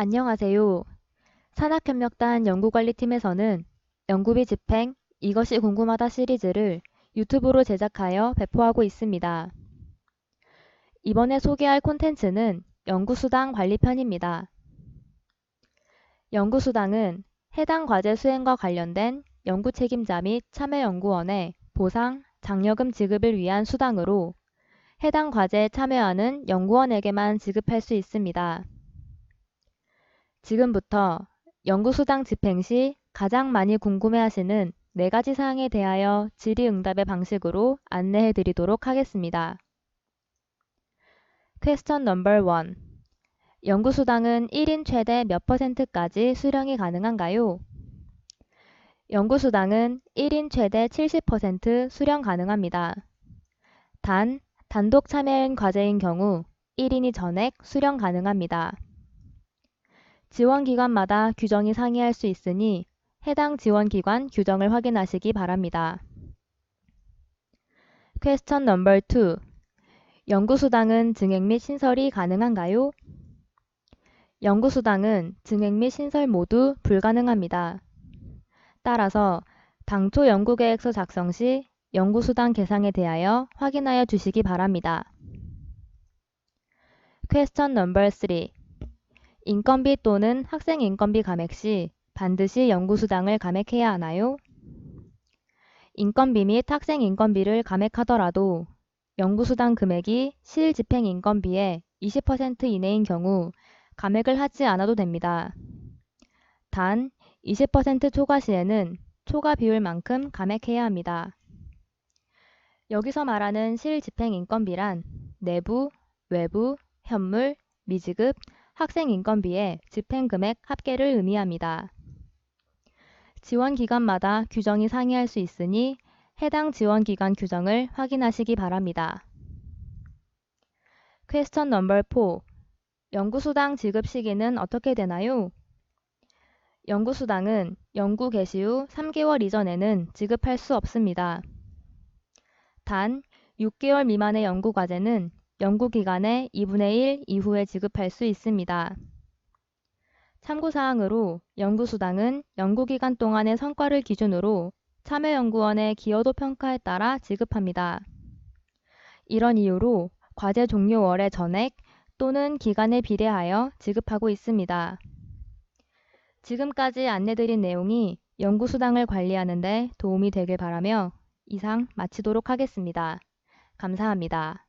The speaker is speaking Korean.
안녕하세요. 산학협력단 연구관리팀에서는 연구비 집행 이것이 궁금하다 시리즈를 유튜브로 제작하여 배포하고 있습니다. 이번에 소개할 콘텐츠는 연구수당 관리편입니다. 연구수당은 해당 과제 수행과 관련된 연구 책임자 및 참여연구원의 보상, 장려금 지급을 위한 수당으로 해당 과제에 참여하는 연구원에게만 지급할 수 있습니다. 지금부터 연구수당 집행 시 가장 많이 궁금해하시는 네 가지 사항에 대하여 질의응답의 방식으로 안내해 드리도록 하겠습니다. 퀘스천 넘버 1 연구수당은 1인 최대 몇 퍼센트까지 수령이 가능한가요? 연구수당은 1인 최대 70% 수령 가능합니다. 단, 단독 참여인 과제인 경우 1인이 전액 수령 가능합니다. 지원 기관마다 규정이 상이할 수 있으니 해당 지원 기관 규정을 확인하시기 바랍니다. 퀘스천 넘버 2 연구수당은 증액 및 신설이 가능한가요? 연구수당은 증액 및 신설 모두 불가능합니다. 따라서 당초 연구계획서 작성 시 연구수당 계상에 대하여 확인하여 주시기 바랍니다. 퀘스천 넘버 3 인건비 또는 학생 인건비 감액 시 반드시 연구수당을 감액해야 하나요? 인건비 및 학생 인건비를 감액하더라도 연구수당 금액이 실집행 인건비의 20% 이내인 경우 감액을 하지 않아도 됩니다. 단 20% 초과 시에는 초과 비율만큼 감액해야 합니다. 여기서 말하는 실집행 인건비란 내부, 외부, 현물, 미지급, 학생 인건비의 집행금액 합계를 의미합니다. 지원 기관마다 규정이 상이할 수 있으니 해당 지원 기관 규정을 확인하시기 바랍니다. 퀘스천 넘버 4 연구수당 지급 시기는 어떻게 되나요? 연구수당은 연구 개시 후 3개월 이전에는 지급할 수 없습니다. 단 6개월 미만의 연구과제는 연구기간의 2분의 1 이후에 지급할 수 있습니다. 참고사항으로 연구수당은 연구기간 동안의 성과를 기준으로 참여연구원의 기여도 평가에 따라 지급합니다. 이런 이유로 과제 종료월의 전액 또는 기간에 비례하여 지급하고 있습니다. 지금까지 안내드린 내용이 연구수당을 관리하는 데 도움이 되길 바라며 이상 마치도록 하겠습니다. 감사합니다.